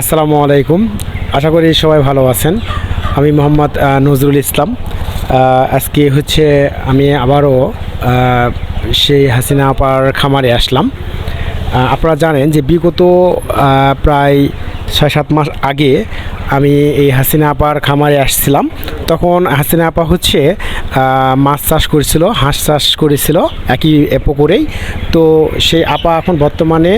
আসসালামু আলাইকুম। আশা করি সবাই ভালো আছেন। আমি মোহাম্মদ নজরুল ইসলাম। আজকে হচ্ছে আমি আবারও সেই হাসিনা আপার খামারে আসলাম। আপনারা জানেন যে বিগত প্রায় ছয় সাত মাস আগে আমি এই হাসিনা আপার খামারে আসছিলাম। তখন হাসিনা আপা হচ্ছে মাছ চাষ করেছিল, হাঁস চাষ করেছিল, একই পুকুরেই তো সেই আপা এখন বর্তমানে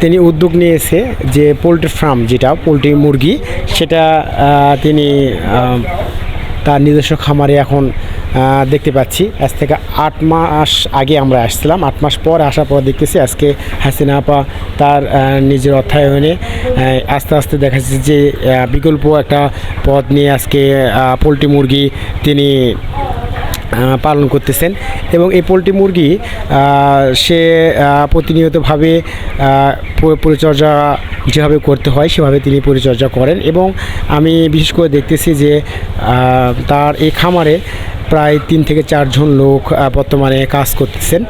তিনি উদ্যোগ নিয়েছে যে পোলট্রি ফার্ম যেটা, পোলট্রি মুরগি, সেটা তিনি তার নিজস্ব খামারে এখন দেখতে পাচ্ছি। আজ থেকে আট মাস আগে আমরা আসছিলাম। আট মাস পর আসার পর দেখতেছি আজকে হাসিনা আপা তার নিজের অর্থায়নে আস্তে আস্তে দেখা যাচ্ছে যে বিকল্প একটা পথ নিয়ে আজকে পোলট্রি মুরগি তিনি পালন করতেছেন। এবং এই পোলট্রি মুরগি সে প্রতিনিয়তভাবে পরিচর্যা যেভাবে করতে হয়, সেভাবে তিনি পরিচর্যা করেন এবং আমি বিশেষ করে দেখতেছি যে তার এই খামারে প্রায় তিন থেকে চারজন লোক বর্তমানে কাজ করতেছেন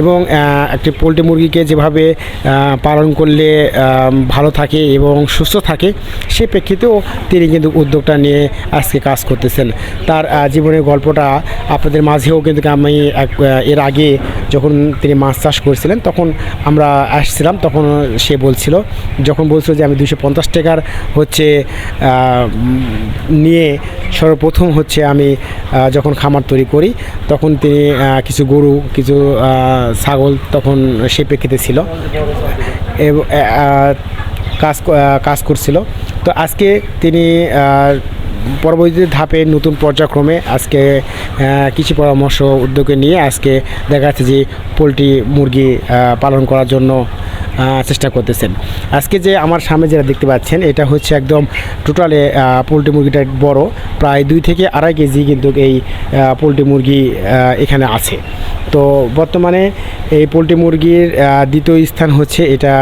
এবং একটি পোলট্রি মুরগিকে যেভাবে পালন করলে ভালো থাকে এবং সুস্থ থাকে, সে প্রেক্ষিতেও তিনি কিন্তু উদ্যোগটা নিয়ে আজকে কাজ করতেছেন। তার জীবনের গল্পটা আপনাদের মাঝেও কিন্তু আমি এর আগে যখন তিনি মাছ চাষ করছিলেন, তখন আমরা আসছিলাম, তখন সে বলছিল, যখন বলছিল যে আমি দুশো পঞ্চাশ টাকার হচ্ছে নিয়ে সর্বপ্রথম হচ্ছে আমি যখন খামার তৈরি করি, তখন তিনি কিছু গরু, কিছু ছাগল তখন সে প্রেক্ষিতে ছিল কাজ কাজ করছিল। তো আজকে তিনি পরবর্তী ধাপে নতুন পর্যায়ক্রমে আজকে কৃষি পরামর্শ উদ্যোগে নিয়ে আজকে দেখা যাচ্ছে যে পোলট্রি মুরগি পালন করার জন্য চেষ্টা করতেছেন। আজকে যে আমার সামনে যেটা দেখতে পাচ্ছেন, এটা হচ্ছে একদম টোটালে পোলট্রি মুরগিটা বড়। প্রায় দুই থেকে আড়াই কেজি কিন্তু এই পোলট্রি মুরগি এখানে আছে। তো বর্তমানে এই পোলট্রি মুরগির দ্বিতীয় স্থান হচ্ছে এটা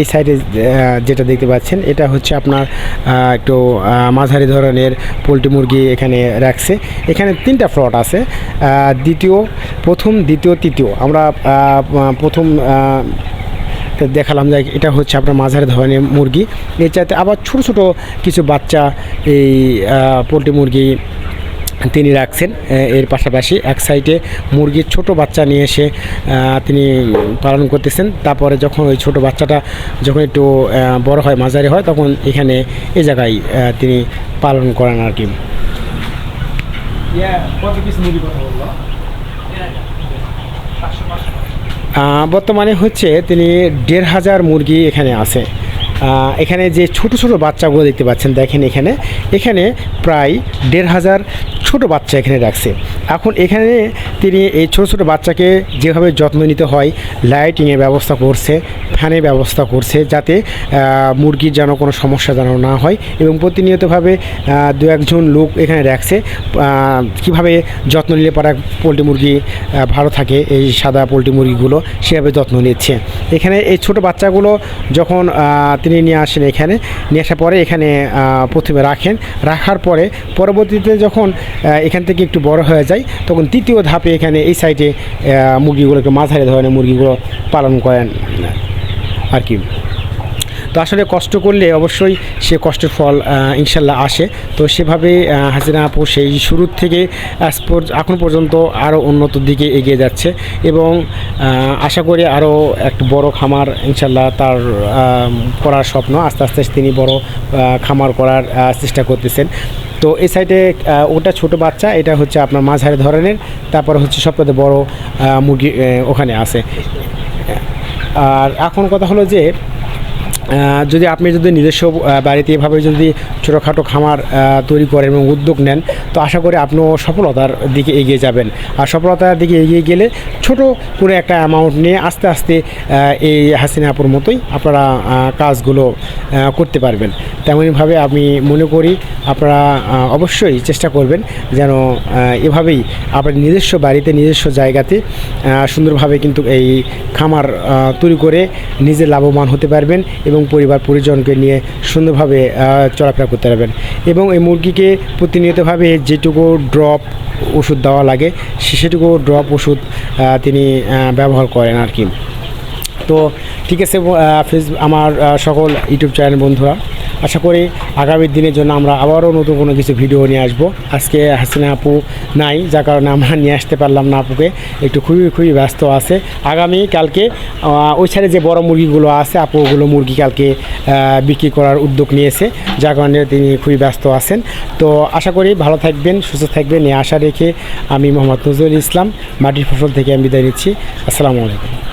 এই সাইডে যেটা দেখতে পাচ্ছেন, এটা হচ্ছে আপনার একটু মাঝারি ধরনের পোলট্রি মুরগি এখানে রাখছে। এখানে তিনটা ফ্লট আছে দ্বিতীয়, প্রথম, দ্বিতীয়, তৃতীয়। আমরা প্রথম দেখালাম যে এটা হচ্ছে আপনার মাঝারি ধরনের মুরগি। এর চাইতে আবার ছোট ছোট কিছু বাচ্চা এই পোলট্রি মুরগি তিনি রাখছেন এর পাশাপাশি এক সাইডে মুরগির ছোট বাচ্চা নিয়ে এসে তিনি পালন করতেছেন। তারপরে যখন ওই ছোট বাচ্চাটা যখন একটু বড় হয় মাঝারি হয় তখন এখানে এ জায়গায় তিনি পালন করেন আর কি। বর্তমানে হচ্ছে তিনি দেড় হাজার মুরগি এখানে আছে। এখানে যে ছোট ছোট বাচ্চাগুলো দেখতে পাচ্ছেন দেখেন এখানে। এখানে প্রায় দেড় হাজার ছোট বাচ্চা এখানে রাখছে। এখন এখানে তিনি এই ছোটো ছোটো বাচ্চাকে যেভাবে যত্ন নিতে হয় লাইটিংয়ের ব্যবস্থা করছে, ফ্যানের ব্যবস্থা করছে যাতে মুরগির যেন কোনো সমস্যা যেন না হয় এবং প্রতিনিয়তভাবে দু একজন লোক এখানে রাখছে কীভাবে যত্ন নিলে পারা পোলট্রি মুরগি ভালো থাকে এই সাদা পোলট্রি মুরগিগুলো, সেভাবে যত্ন নিচ্ছে। এখানে এই ছোট বাচ্চাগুলো যখন তিনি নিয়ে আসেন এখানে, নিয়ে আসার পরে এখানে প্রথমে রাখেন। রাখার পরে পরবর্তীতে যখন এখান থেকে একটু বড় হয়ে যায়, তখন তৃতীয় ধাপে এখানে এই সাইডে মুরগিগুলোকে মাঝারি ধরনের মুরগিগুলো পালন করেন আর কি। তো আসলে কষ্ট করলে অবশ্যই সে কষ্টের ফল ইনশাল্লাহ আসে। তো সেভাবে হাসিনা আপু সেই শুরুর থেকে এখন পর্যন্ত আরও উন্নত দিকে এগিয়ে যাচ্ছে এবং আশা করি আরও একটু বড় খামার ইনশাল্লাহ তার করার স্বপ্ন। আস্তে আস্তে তিনি বড় খামার করার চেষ্টা করতেছেন। তো এই সাইডে ওটা ছোট বাচ্চা, এটা হচ্ছে আপনার মাঝারি ধরনের। তারপর হচ্ছে সবথেকে বড় মুরগি ওখানে আছে। আর এখন কথা হলো যে যদি আপনি যদি নিজস্ব বাড়িতে এভাবে যদি ছোটোখাটো খামার তৈরি করেন এবং উদ্যোগ নেন, তো আশা করি আপনিও সফলতার দিকে এগিয়ে যাবেন। আর সফলতার দিকে এগিয়ে গেলে ছোট করে একটা অ্যামাউন্ট নিয়ে আস্তে আস্তে এই হাসিনাপুর মতোই আপনারা কাজগুলো করতে পারবেন। তেমনইভাবে আমি মনে করি আপনারা অবশ্যই চেষ্টা করবেন যেন এভাবেই আপনার নিজস্ব বাড়িতে, নিজস্ব জায়গাতে সুন্দরভাবে কিন্তু এই খামার তৈরি করে নিজে লাভবান হতে পারবেন এবং পরিবার পরিজনকে নিয়ে সুন্দরভাবে চলাফেরা করতে পারবেন। এবং এই মুরগিকে প্রতিনিয়তভাবে যেটুকু ড্রপ ওষুধ দেওয়া লাগে সেটুকু ড্রপ ওষুধ তিনি ব্যবহার করেন আর কি। তো ঠিক আছে ফেস, আমার সকল ইউটিউব চ্যানেল বন্ধুরা আশা করি আগামী দিনের জন্য আমরা আবারও নতুন কোনো কিছু ভিডিও নিয়ে আসব। আজকে হাসিনা আপু নাই, যার কারণে আমরা নিয়ে আসতে পারলাম না আপুকে। একটু খুবই খুবই ব্যস্ত আছে। আগামী কালকে ওই সাইডে যে বড় মুরগিগুলো আছে, আপু ওগুলো মুরগি কালকে বিক্রি করার উদ্যোগ নিয়েছে। যার কারণে তিনি খুবই ব্যস্ত আছেন। তো আশা করি ভালো থাকবেন, সুস্থ থাকবেন। এই আশা রেখে আমি মোহাম্মদ নজরুল ইসলাম, মাটির ফসল থেকে আমি বিদায় নিচ্ছি। আসসালামু আলাইকুম।